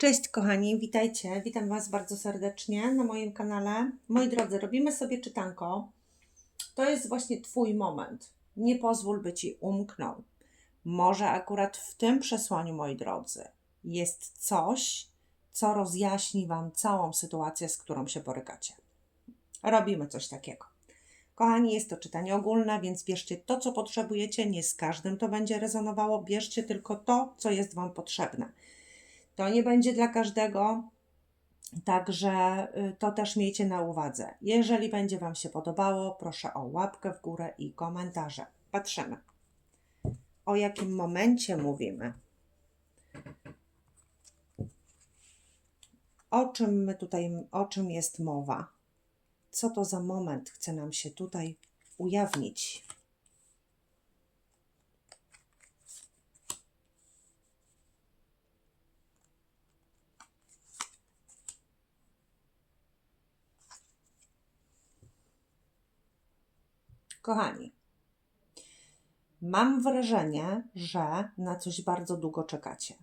Cześć kochani, witajcie. Witam Was bardzo serdecznie na moim kanale. Moi drodzy, robimy sobie czytanko. To jest właśnie Twój moment. Nie pozwól, by Ci umknął. Może akurat w tym przesłaniu, moi drodzy, jest coś, co rozjaśni Wam całą sytuację, z którą się borykacie. Robimy coś takiego. Kochani, jest to czytanie ogólne, więc bierzcie to, co potrzebujecie. Nie z każdym to będzie rezonowało. Bierzcie tylko to, co jest Wam potrzebne. To nie będzie dla każdego, także y, to też miejcie na uwadze. Jeżeli będzie Wam się podobało, proszę o łapkę w górę i komentarze. Patrzymy. O jakim momencie mówimy? O czym my tutaj, o czym jest mowa? Co to za moment chce nam się tutaj ujawnić? Kochani, mam wrażenie, że na coś bardzo długo czekacie.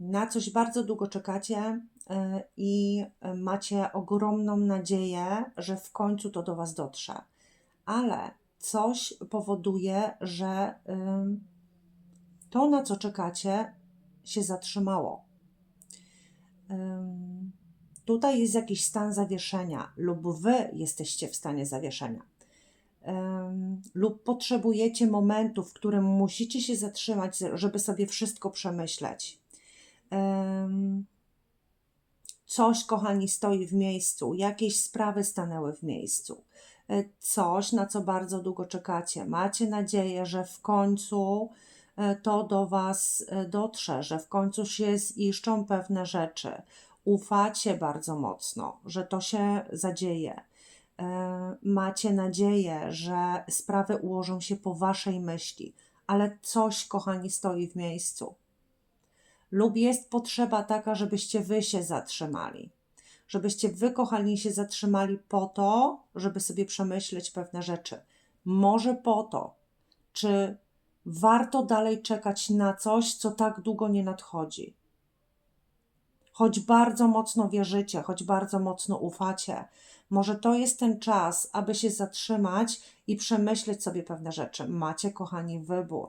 Na coś bardzo długo czekacie y, i macie ogromną nadzieję, że w końcu to do Was dotrze. Ale coś powoduje, że y, to, na co czekacie, się zatrzymało. Ym, Tutaj jest jakiś stan zawieszenia, lub Wy jesteście w stanie zawieszenia lub potrzebujecie momentu, w którym musicie się zatrzymać, żeby sobie wszystko przemyśleć. Em, Coś, kochani, stoi w miejscu, jakieś sprawy stanęły w miejscu. E, Coś, na co bardzo długo czekacie. Macie nadzieję, że w końcu e, to do Was e, dotrze, że w końcu się ziszczą pewne rzeczy. Ufacie bardzo mocno, że to się zadzieje macie nadzieję, że sprawy ułożą się po waszej myśli, ale coś, kochani, stoi w miejscu. Lub jest potrzeba taka, żebyście wy się zatrzymali. Żebyście wy, kochani, się zatrzymali po to, żeby sobie przemyśleć pewne rzeczy. Może po to, czy warto dalej czekać na coś, co tak długo nie nadchodzi. Choć bardzo mocno wierzycie, choć bardzo mocno ufacie, może to jest ten czas, aby się zatrzymać i przemyśleć sobie pewne rzeczy. Macie, kochani, wybór.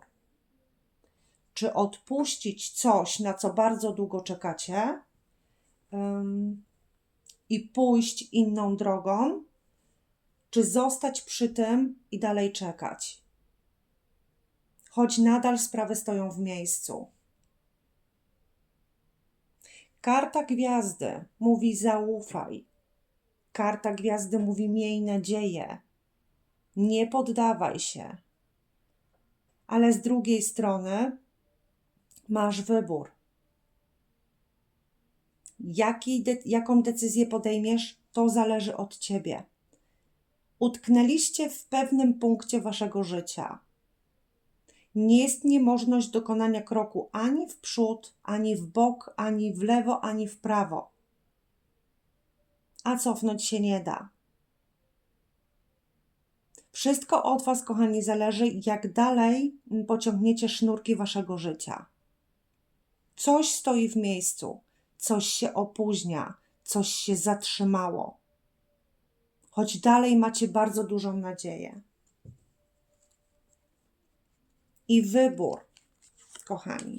Czy odpuścić coś, na co bardzo długo czekacie, i pójść inną drogą, czy zostać przy tym i dalej czekać? Choć nadal sprawy stoją w miejscu. Karta gwiazdy mówi zaufaj. Karta gwiazdy mówi miej nadzieję. Nie poddawaj się. Ale z drugiej strony masz wybór. Jaki de- jaką decyzję podejmiesz, to zależy od ciebie. Utknęliście w pewnym punkcie waszego życia. Nie jest niemożność dokonania kroku ani w przód, ani w bok, ani w lewo, ani w prawo. A cofnąć się nie da. Wszystko od Was, kochani, zależy, jak dalej pociągniecie sznurki Waszego życia. Coś stoi w miejscu, coś się opóźnia, coś się zatrzymało. Choć dalej macie bardzo dużą nadzieję. I wybór, kochani.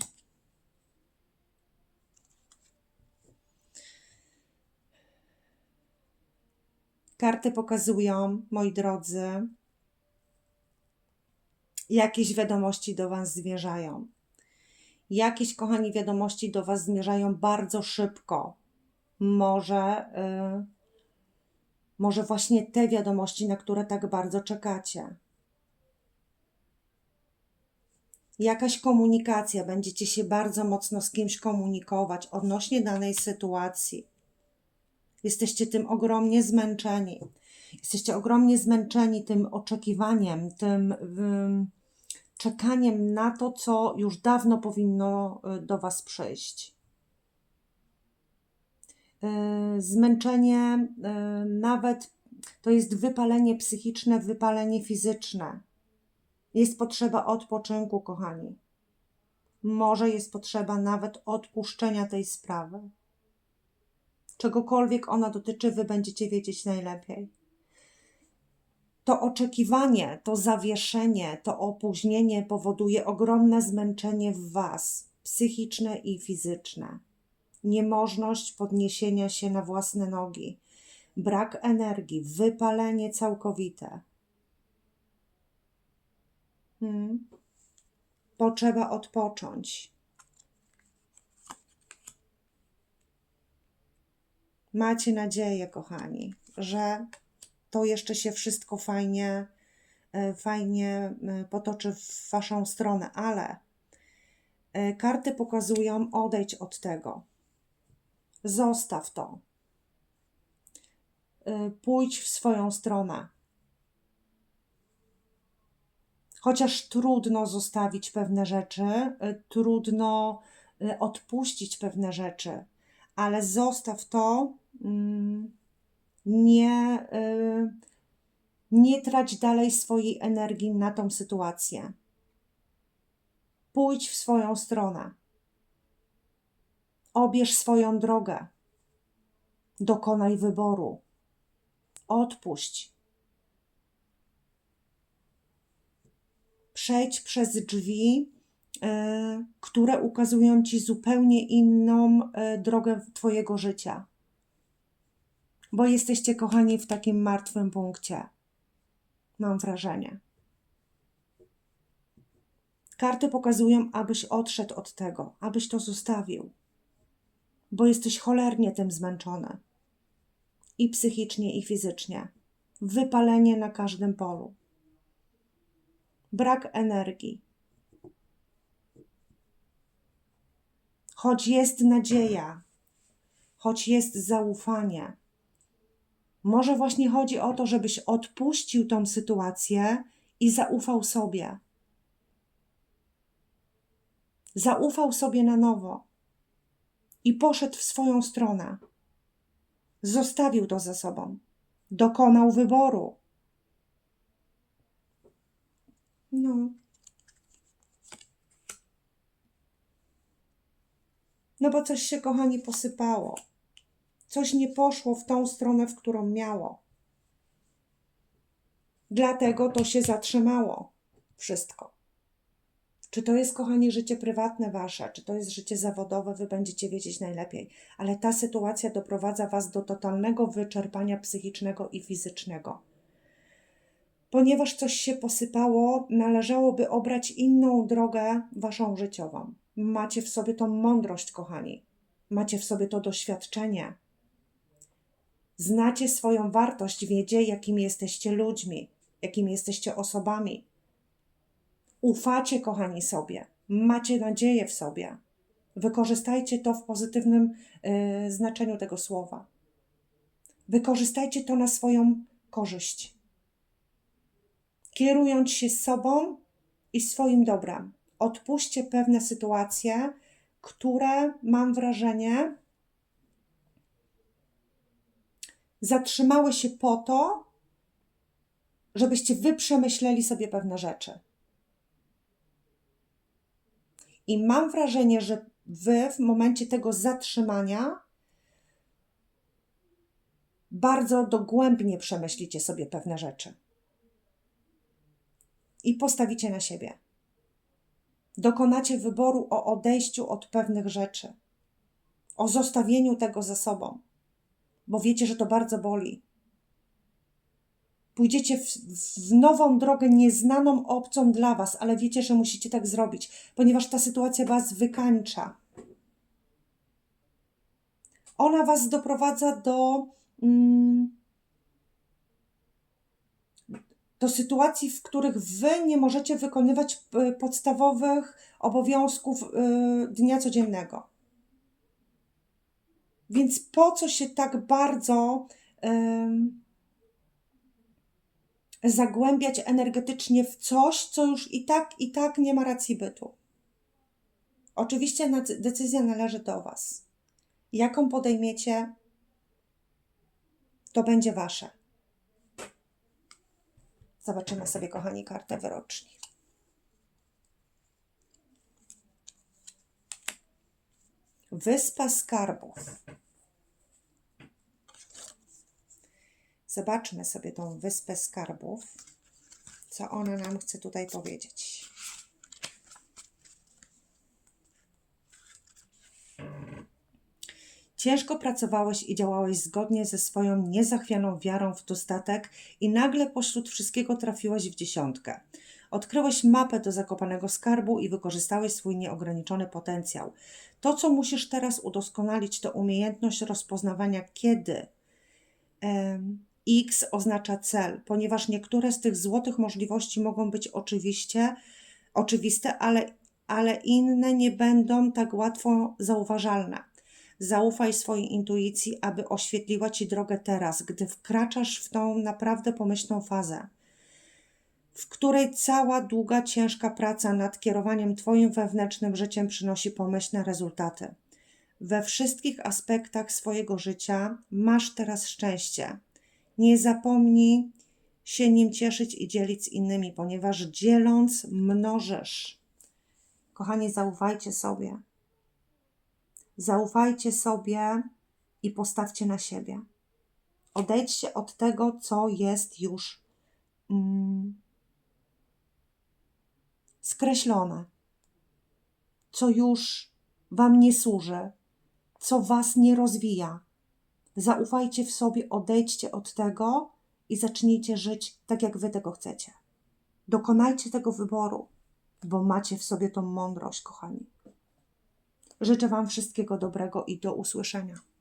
Karty pokazują, moi drodzy, jakieś wiadomości do Was zmierzają. Jakieś, kochani, wiadomości do Was zmierzają bardzo szybko. Może, y, może właśnie te wiadomości, na które tak bardzo czekacie. Jakaś komunikacja, będziecie się bardzo mocno z kimś komunikować odnośnie danej sytuacji. Jesteście tym ogromnie zmęczeni. Jesteście ogromnie zmęczeni tym oczekiwaniem, tym ym, czekaniem na to, co już dawno powinno y, do Was przyjść. Y, Zmęczenie, y, nawet to jest wypalenie psychiczne, wypalenie fizyczne. Jest potrzeba odpoczynku, kochani. Może jest potrzeba nawet odpuszczenia tej sprawy. Czegokolwiek ona dotyczy, wy będziecie wiedzieć najlepiej. To oczekiwanie, to zawieszenie, to opóźnienie powoduje ogromne zmęczenie w was, psychiczne i fizyczne. Niemożność podniesienia się na własne nogi, brak energii, wypalenie całkowite. Hmm. Potrzeba odpocząć. Macie nadzieję, kochani, że to jeszcze się wszystko fajnie, e, fajnie e, potoczy w waszą stronę, ale e, karty pokazują odejdź od tego. Zostaw to. Pójdź w swoją stronę. Chociaż trudno zostawić pewne rzeczy, trudno odpuścić pewne rzeczy, ale zostaw to. Mm, nie, y, nie trać dalej swojej energii na tą sytuację. Pójdź w swoją stronę. Obierz swoją drogę. Dokonaj wyboru. Odpuść. Przejdź przez drzwi, y, które ukazują ci zupełnie inną y, drogę Twojego życia bo jesteście kochani w takim martwym punkcie. Mam wrażenie. Karty pokazują, abyś odszedł od tego, abyś to zostawił, bo jesteś cholernie tym zmęczony. I psychicznie, i fizycznie. Wypalenie na każdym polu. Brak energii. Choć jest nadzieja, choć jest zaufanie, może właśnie chodzi o to, żebyś odpuścił tą sytuację i zaufał sobie. Zaufał sobie na nowo i poszedł w swoją stronę. Zostawił to za sobą. Dokonał wyboru. No. No bo coś się, kochani, posypało. Coś nie poszło w tą stronę, w którą miało. Dlatego to się zatrzymało. Wszystko. Czy to jest, kochani, życie prywatne wasze, czy to jest życie zawodowe, wy będziecie wiedzieć najlepiej. Ale ta sytuacja doprowadza was do totalnego wyczerpania psychicznego i fizycznego. Ponieważ coś się posypało, należałoby obrać inną drogę waszą życiową. Macie w sobie tą mądrość, kochani. Macie w sobie to doświadczenie. Znacie swoją wartość, wiecie, jakimi jesteście ludźmi, jakimi jesteście osobami. Ufacie, kochani, sobie, macie nadzieję w sobie. Wykorzystajcie to w pozytywnym yy, znaczeniu tego słowa. Wykorzystajcie to na swoją korzyść. Kierując się sobą i swoim dobrem, odpuśćcie pewne sytuacje, które mam wrażenie, zatrzymały się po to, żebyście wy przemyśleli sobie pewne rzeczy. I mam wrażenie, że wy w momencie tego zatrzymania bardzo dogłębnie przemyślicie sobie pewne rzeczy i postawicie na siebie. Dokonacie wyboru o odejściu od pewnych rzeczy, o zostawieniu tego za sobą bo wiecie, że to bardzo boli. Pójdziecie w, w, nową drogę, nieznaną, obcą dla Was, ale wiecie, że musicie tak zrobić, ponieważ ta sytuacja Was wykańcza. Ona Was doprowadza do, mm, do sytuacji, w których Wy nie możecie wykonywać y, podstawowych obowiązków y, dnia codziennego. Więc po co się tak bardzo um, zagłębiać energetycznie w coś, co już i tak, i tak nie ma racji bytu? Oczywiście decyzja należy do Was. Jaką podejmiecie, to będzie Wasze. Zobaczymy sobie, kochani, kartę wyroczni. Wyspa Skarbów. Zobaczmy sobie tą Wyspę Skarbów, co ona nam chce tutaj powiedzieć. Ciężko pracowałeś i działałeś zgodnie ze swoją niezachwianą wiarą w dostatek i nagle pośród wszystkiego trafiłeś w dziesiątkę. Odkryłeś mapę do zakopanego skarbu i wykorzystałeś swój nieograniczony potencjał. To, co musisz teraz udoskonalić, to umiejętność rozpoznawania, kiedy X oznacza cel, ponieważ niektóre z tych złotych możliwości mogą być oczywiście oczywiste, ale, ale inne nie będą tak łatwo zauważalne. Zaufaj swojej intuicji, aby oświetliła ci drogę teraz, gdy wkraczasz w tą naprawdę pomyślną fazę, w której cała długa, ciężka praca nad kierowaniem Twoim wewnętrznym życiem przynosi pomyślne rezultaty. We wszystkich aspektach swojego życia masz teraz szczęście. Nie zapomnij się nim cieszyć i dzielić z innymi, ponieważ dzieląc mnożysz. Kochani, zaufajcie sobie. Zaufajcie sobie i postawcie na siebie. Odejdźcie od tego, co jest już mm, skreślone, co już Wam nie służy, co Was nie rozwija. Zaufajcie w sobie, odejdźcie od tego i zacznijcie żyć tak, jak Wy tego chcecie. Dokonajcie tego wyboru, bo macie w sobie tą mądrość, kochani. Życzę Wam wszystkiego dobrego i do usłyszenia.